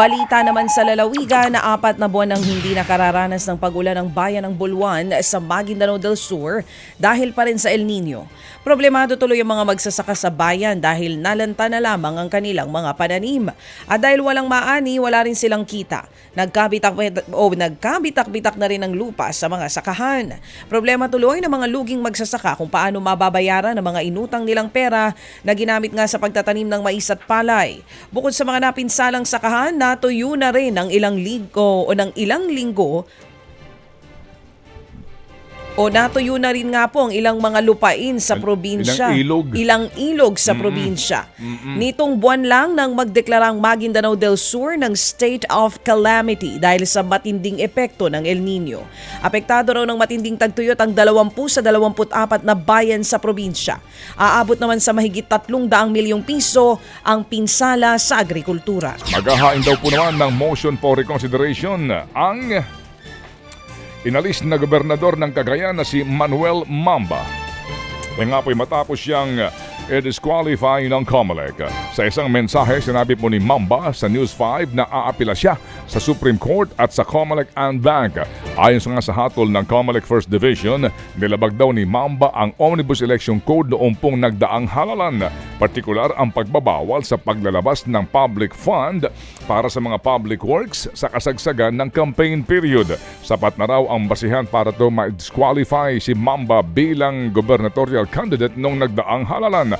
Balita naman sa lalawigan na apat na buwan nang hindi nakararanas ng pagulan ng bayan ng Bulwan sa Maguindanao del Sur dahil pa rin sa El Nino. Problemado tuloy ang mga magsasaka sa bayan dahil nalanta na lamang ang kanilang mga pananim. At dahil walang maani, wala rin silang kita. Nagkabitak, o nagkabitak-bitak na rin ang lupa sa mga sakahan. Problema tuloy ng mga luging magsasaka kung paano mababayaran ang mga inutang nilang pera na ginamit nga sa pagtatanim ng mais at palay. Bukod sa mga napinsalang sakahan, natuyo na rin ng ilang linggo o ng ilang linggo o natuyo na rin nga po ang ilang mga lupain sa probinsya. ilang ilog. Ilang ilog sa probinsya. Nitong buwan lang nang magdeklarang Maguindanao del Sur ng state of calamity dahil sa matinding epekto ng El Nino. Apektado raw ng matinding tagtuyot ang 20 sa 24 na bayan sa probinsya. Aabot naman sa mahigit 300 milyong piso ang pinsala sa agrikultura. Maghahain daw po naman ng motion for reconsideration ang inalis na gobernador ng Cagayan na si Manuel Mamba. Kaya nga po'y matapos siyang i-disqualify ng COMELEC. Sa isang mensahe, sinabi po ni Mamba sa News 5 na aapila siya sa Supreme Court at sa COMELEC and Bank. Ayon sa nga sa hatol ng COMELEC First Division, nilabag daw ni Mamba ang Omnibus Election Code noong pong nagdaang halalan. Partikular ang pagbabawal sa paglalabas ng public fund para sa mga public works sa kasagsagan ng campaign period. Sapat na raw ang basihan para to ma-disqualify si Mamba bilang gubernatorial candidate noong nagdaang halalan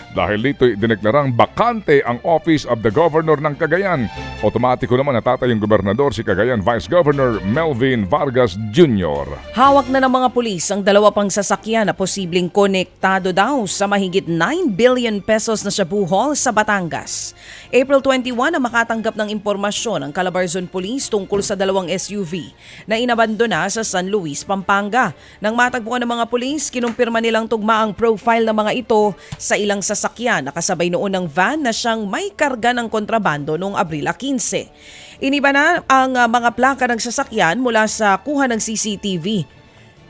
dahil dito'y dineklarang bakante ang Office of the Governor ng Cagayan. Otomatiko naman natatay yung gobernador si Cagayan Vice Governor Melvin Vargas Jr. Hawak na ng mga pulis ang dalawa pang sasakyan na posibleng konektado daw sa mahigit 9 billion pesos na Shabu Hall sa Batangas. April 21 na makatanggap ng impormasyon ang Calabarzon Police tungkol sa dalawang SUV na inabandona sa San Luis, Pampanga. Nang matagpuan ng mga pulis, kinumpirma nilang tugma ang profile ng mga ito sa ilang sasakyan na kasabay noon ng van na siyang may karga ng kontrabando noong Abril 15. Iniba na ang uh, mga plaka ng sasakyan mula sa kuha ng CCTV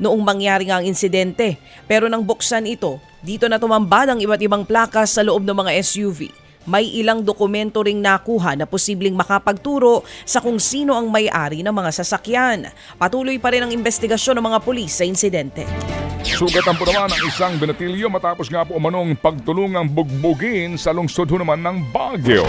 noong mangyari ang insidente. Pero nang buksan ito, dito na tumambad ang iba't ibang plaka sa loob ng mga SUV. May ilang dokumento ring nakuha na posibleng makapagturo sa kung sino ang may-ari ng mga sasakyan. Patuloy pa rin ang investigasyon ng mga pulis sa insidente. Sugatan po naman ang isang binatilyo matapos nga po umanong pagtulungang bugbugin sa lungsod ho naman ng Baguio.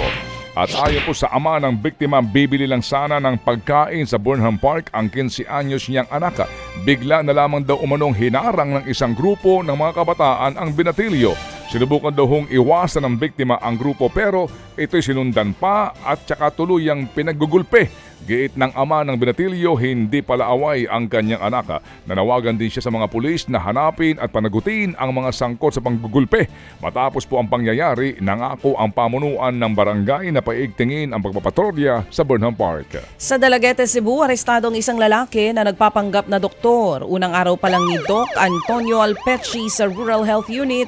At ayon po sa ama ng biktima, bibili lang sana ng pagkain sa Burnham Park ang 15 anyos niyang anak. Bigla na lamang daw umanong hinarang ng isang grupo ng mga kabataan ang binatilyo. Sinubukan daw hong iwasan ng biktima ang grupo pero ito'y sinundan pa at saka tuluyang pinaggugulpe. Giit ng ama ng binatilyo, hindi pala away ang kanyang anak. Nanawagan din siya sa mga pulis na hanapin at panagutin ang mga sangkot sa panggugulpe. Matapos po ang pangyayari, nangako ang pamunuan ng barangay na paigtingin ang pagpapatrolya sa Burnham Park. Sa Dalagete, Cebu, arestado ang isang lalaki na nagpapanggap na doktor. Unang araw pa lang ni Doc Antonio Alpechi sa Rural Health Unit,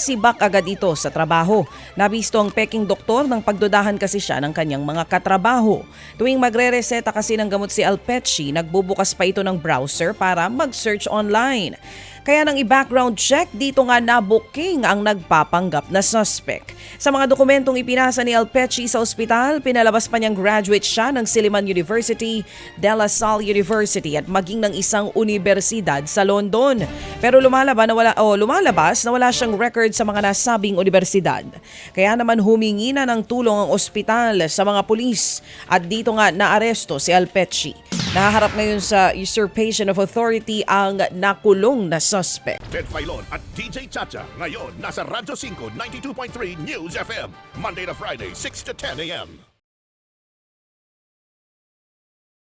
nasibak agad ito sa trabaho. Nabisto ang peking doktor nang pagdudahan kasi siya ng kanyang mga katrabaho. Tuwing magre-reseta kasi ng gamot si Alpechi, nagbubukas pa ito ng browser para mag-search online. Kaya nang i-background check, dito nga na-booking ang nagpapanggap na suspect. Sa mga dokumentong ipinasa ni Alpechi sa ospital, pinalabas pa niyang graduate siya ng Silliman University, De La Salle University at maging ng isang universidad sa London. Pero lumalabas na wala, o lumalabas na wala siyang record sa mga nasabing universidad. Kaya naman humingi na ng tulong ang ospital sa mga pulis at dito nga naaresto si Alpechi. Nahaharap ngayon sa usurpation of authority ang nakulong na suspect. Ted Filon at DJ Chacha. Ngayon, nasa Radyo 5, 92.3 News FM. Monday to Friday, 6 to 10 a.m.